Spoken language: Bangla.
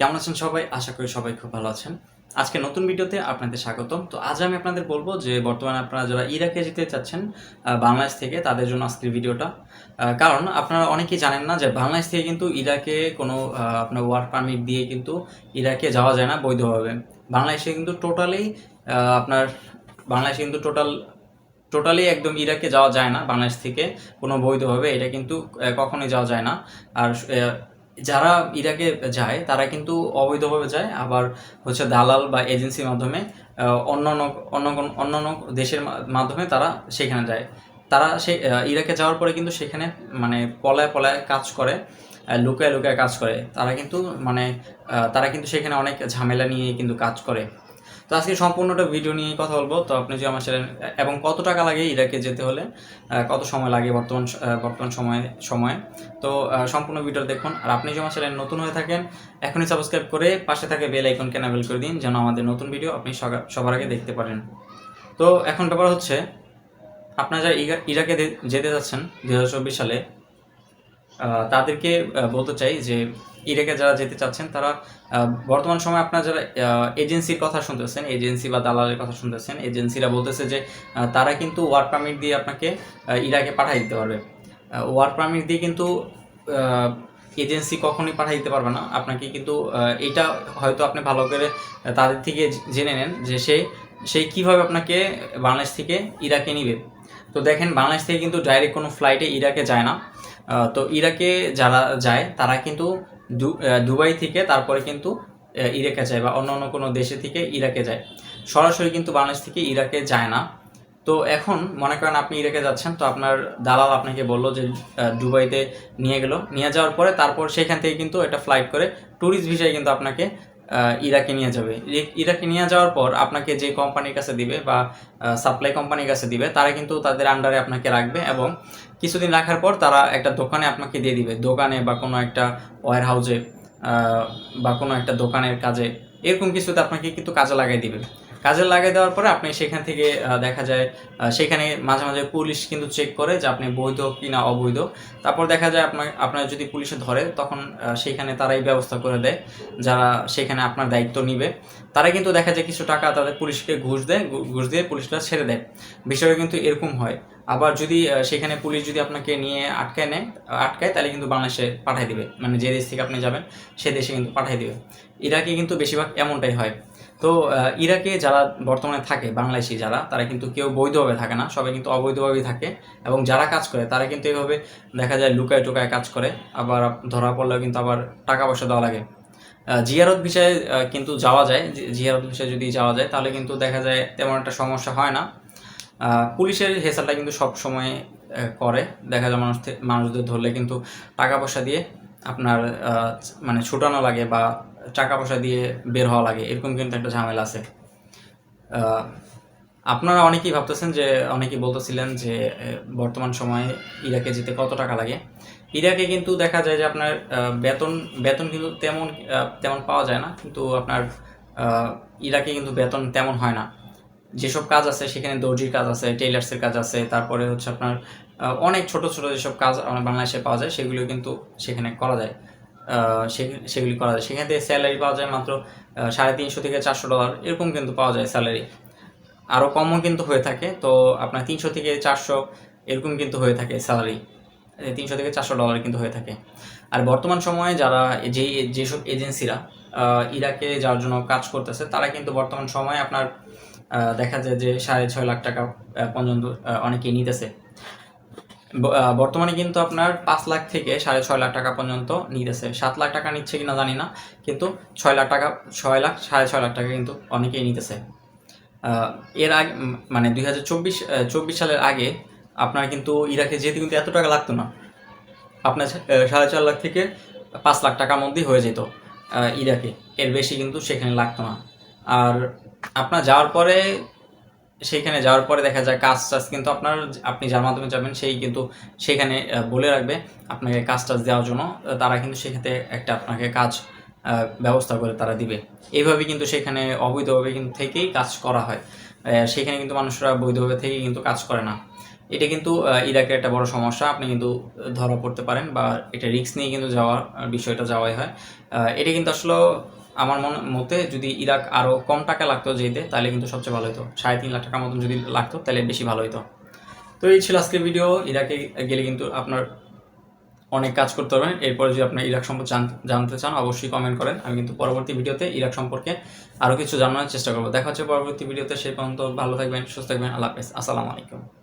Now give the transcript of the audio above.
কেমন আছেন সবাই? আশা করি সবাই খুব ভালো আছেন। আজকে নতুন ভিডিওতে আপনাদের স্বাগতম। তো আজ আমি আপনাদের বলব যে, বর্তমানে আপনারা যারা ইরাকে যেতে চাচ্ছেন বাংলাদেশ থেকে, তাদের জন্য আজকের ভিডিওটা। কারণ আপনারা অনেকেই জানেন না যে, বাংলাদেশ থেকে কিন্তু ইরাকে কোনো আপনার ওয়ার্ক পারমিট দিয়ে কিন্তু ইরাকে যাওয়া যায় না বৈধভাবে। বাংলাদেশে কিন্তু টোটালি আপনার বাংলাদেশে কিন্তু টোটাল টোটালি একদম ইরাকে যাওয়া যায় না বাংলাদেশ থেকে কোনো বৈধভাবে। এটা কিন্তু কখনোই যাওয়া যায় না। আর যারা ইরাকে যায়, তারা কিন্তু অবৈধভাবে যায়, আবার হচ্ছে দালাল বা এজেন্সির মাধ্যমে অন্য অন্য অন্য দেশের মাধ্যমে তারা সেখানে যায়। তারা সে ইরাকে যাওয়ার পরে কিন্তু সেখানে মানে পলায় পলায় কাজ করে লুকায় লুকায় কাজ করে। তারা কিন্তু মানে তারা কিন্তু সেখানে অনেক ঝামেলা নিয়ে কিন্তু কাজ করে। তো আজকে সম্পূর্ণটা ভিডিও নিয়ে কথা বলব। তো আপনি যে আমার চ্যানেল এবং কত টাকা লাগে ইরাকে যেতে হলে কত সময় লাগে বর্তমান বর্তমান সময়ে সময়ে। তো সম্পূর্ণ ভিডিও দেখুন। আর আপনি যে আমার চ্যানেল নতুন হয়ে থাকেন, এখনই সাবস্ক্রাইব করে পাশে থাকে বেল আইকনকে এনাবেল করে দিন, যেন আমাদের নতুন ভিডিও আপনি সবার আগে দেখতে পারেন। তো এখন ব্যাপার হচ্ছে, আপনারা যারা ইরাকে যেতে যাচ্ছেন দু হাজার চব্বিশ সালে তাদেরকে বলতে চাই যে ইরাকে যারা যেতে চাচ্ছেন, তারা বর্তমান সময়ে আপনারা যারা এজেন্সির কথা শুনতেছেন, এজেন্সি বা দালালের কথা শুনতেছেন, এজেন্সিরা বলতেছে যে তারা কিন্তু ওয়ার্ক পারমিট দিয়ে আপনাকে ইরাকে পাঠিয়ে দিতে পারবে। ওয়ার্ক পারমিট দিয়ে কিন্তু এজেন্সি কখনোই পাঠিয়ে দিতে পারবে না। আপনাকে কিন্তু এটা হয়তো আপনি ভালো করে তাদের থেকে জেনে নেন যে সে সেই কীভাবে আপনাকে বাংলাদেশ থেকে ইরাকে নিবে। তো দেখেন, বাংলাদেশ থেকে কিন্তু ডাইরেক্ট কোনো ফ্লাইটে ইরাকে যায় না। তো ইরাকে যারা যায়, তারা কিন্তু দুবাই থেকে তারপরে কিন্তু ইরাকে যায় বা অন্য অন্য কোনো দেশে থেকে ইরাকে যায়। সরাসরি কিন্তু বাংলাদেশ থেকে ইরাকে যায় না। তো এখন মনে করেন আপনি ইরাকে যাচ্ছেন, তো আপনার দালাল আপনাকে বলল যে দুবাইতে নিয়ে গেল। নিয়ে যাওয়ার পরে তারপর সেখান থেকে কিন্তু এটা ফ্লাইট করে ট্যুরিস্ট ভিসায় কিন্তু আপনাকে ইরাকে নিয়ে যাবে। ইরাকে নিয়ে যাওয়ার পর আপনাকে যে কোম্পানির কাছে দিবে বা সাপ্লাই কোম্পানির কাছে দিবে, তারা কিন্তু তাদের আন্ডারে আপনাকে রাখবে এবং কিছুদিন রাখার পর তারা একটা দোকানে আপনাকে দিয়ে দিবে। দোকানে বা কোনো একটা ওয়ার হাউসে বা কোনো একটা দোকানের কাজে। এরকম কিছুতে আপনাকে কিন্তু কাজে লাগাই দিবে। কাজে লাগাই দেওয়ার পরে আপনি সেখান থেকে দেখা যায় সেখানে মাঝে মাঝে পুলিশ কিন্তু চেক করে যে আপনি বৈধ কি না অবৈধ। তারপর দেখা যায় আপনার আপনার যদি পুলিশে ধরে, তখন সেখানে তারাই ব্যবস্থা করে দেয়, যারা সেখানে আপনার দায়িত্ব নিবে। তারা কিন্তু দেখা যায় কিছু টাকা তাদের পুলিশকে ঘুষ দেয় ঘুষ দিয়ে পুলিশটা ছেড়ে দেয়। বিষয়টা কিন্তু এরকম হয়। আবার যদি সেখানে পুলিশ যদি আপনাকে নিয়ে আটকায় নেয় আটকায়, তাহলে কিন্তু বাংলাদেশে পাঠিয়ে দিবে। মানে যে দেশ থেকে আপনি যাবেন, সে দেশে কিন্তু পাঠিয়ে দিবে। ইরাকে কিন্তু বেশিরভাগ এমনটাই হয়। তো ইরাকে যারা বর্তমানে থাকে, বাংলাদেশি যারা, তারা কিন্তু কেউ বৈধভাবে থাকে না, সবাই কিন্তু অবৈধভাবেই থাকে এবং যারা কাজ করে, তারা কিন্তু এভাবে দেখা যায় লুকায় টুকায় কাজ করে, আবার ধরা পড়লেও কিন্তু আবার টাকা পয়সা দেওয়া লাগে। জিয়ারত বিষয়ে কিন্তু যাওয়া যায় জিয়ারত বিষয়ে যদি যাওয়া যায়, তাহলে কিন্তু দেখা যায় তেমন একটা সমস্যা হয় না। পুলিশের হেসালটা কিন্তু সব সময় করে, দেখা যায় মানুষ মানুষদের ধরলে কিন্তু টাকা পয়সা দিয়ে আপনার মানে ছুটানো লাগে বা টাকা পয়সা দিয়ে বের হওয়া লাগে, এরকম কিন্তু একটা ঝামেলা আছে। আপনারা অনেকেই ভাবতেছেন যে, অনেকেই বলতেছিলেন যে বর্তমান সময়ে ইরাকে যেতে কত টাকা লাগে? ইরাকে কিন্তু দেখা যায় যে আপনার বেতন বেতন কিন্তু তেমন তেমন পাওয়া যায় না, কিন্তু আপনার ইরাকে কিন্তু বেতন তেমন হয় না। যেসব কাজ আছে, সেখানে দর্জির কাজ আছে, টেইলার্সের কাজ আছে, তারপরে হচ্ছে আপনার অনেক ছোট ছোট যেসব কাজ আমরা বাংলাদেশে পাওয়া যায়, সেগুলো কিন্তু সেখানে করা যায়। সেগুলি করা যায়। সেখান থেকে স্যালারি পাওয়া যায় মাত্র সাড়ে তিনশো থেকে চারশো ডলার এরকম কিন্তু পাওয়া যায় স্যালারি আরও কমও কিন্তু হয়ে থাকে, তো আপনার তিনশো থেকে চারশো এরকম কিন্তু হয়ে থাকে স্যালারি তিনশো থেকে চারশো ডলার কিন্তু হয়ে থাকে। আর বর্তমান সময়ে যারা যে যেসব এজেন্সিরা ইরাকে যাওয়ার জন্য কাজ করতেছে, তারা কিন্তু বর্তমান সময়ে আপনার দেখা যায় যে সাড়ে ছয় লাখ টাকা পর্যন্ত অনেকেই নিতেছে। বর্তমানে কিন্তু আপনার পাঁচ লাখ থেকে সাড়ে ছয় লাখ টাকা পর্যন্ত নিতেছে। সাত লাখ টাকা নিচ্ছে কিনা জানি না, কিন্তু ছয় লাখ টাকা, ছয় লাখ, সাড়ে ছয় লাখ টাকা কিন্তু অনেকেই নিতেছে। এর আগে মানে দুই হাজার চব্বিশ চব্বিশ সালের আগে আপনার কিন্তু ইরাকে যেতে কিন্তু এত টাকা লাগতো না। আপনার সাড়ে চার লাখ থেকে পাঁচ লাখ টাকার মধ্যেই হয়ে যেত ইরাকে। এর বেশি কিন্তু সেখানে লাগতো না। আর আপনার যাওয়ার পরে সেইখানে যাওয়ার পরে দেখা যায় কাজ টাজ কিন্তু আপনার আপনি যার মাধ্যমে যাবেন সেই কিন্তু সেখানে বলে রাখবে আপনাকে কাজ টাজ দেওয়ার জন্য। তারা কিন্তু সেক্ষেত্রে একটা আপনাকে কাজ ব্যবস্থা করে তারা দিবে। এইভাবে কিন্তু সেখানে অবৈধভাবে কিন্তু থেকেই কাজ করা হয়। সেখানে কিন্তু মানুষরা বৈধভাবে থেকেই কিন্তু কাজ করে না। এটা কিন্তু ইরাকের একটা বড় সমস্যা। আপনি কিন্তু ধরা পড়তে পারেন বা এটা রিস্ক নিয়ে কিন্তু যাওয়ার বিষয়টা যাওয়াই হয়। এটা কিন্তু আসলে আমার মনে মতে যদি ইরাক আরও কম টাকা লাগতো যেতে, তাহলে কিন্তু সবচেয়ে ভালো হতো সাড়ে তিন লাখ টাকার মতন যদি লাগতো, তাহলে বেশি ভালো হতো তো এই ছিল আজকের ভিডিও ইরাকে গেলে কিন্তু আপনার অনেক কাজ করতে পারবেন। এরপরে যদি আপনার ইরাক সম্পর্কে জান- জানতে চান, অবশ্যই কমেন্ট করেন। আমি কিন্তু পরবর্তী ভিডিওতে ইরাক সম্পর্কে আরও কিছু জানানোর চেষ্টা করব। দেখা হচ্ছে পরবর্তী ভিডিওতে সেই পর্যন্ত ভালো থাকবেন, সুস্থ থাকবেন। আল্লাহ হাফেজ। আসসালামু আলাইকুম।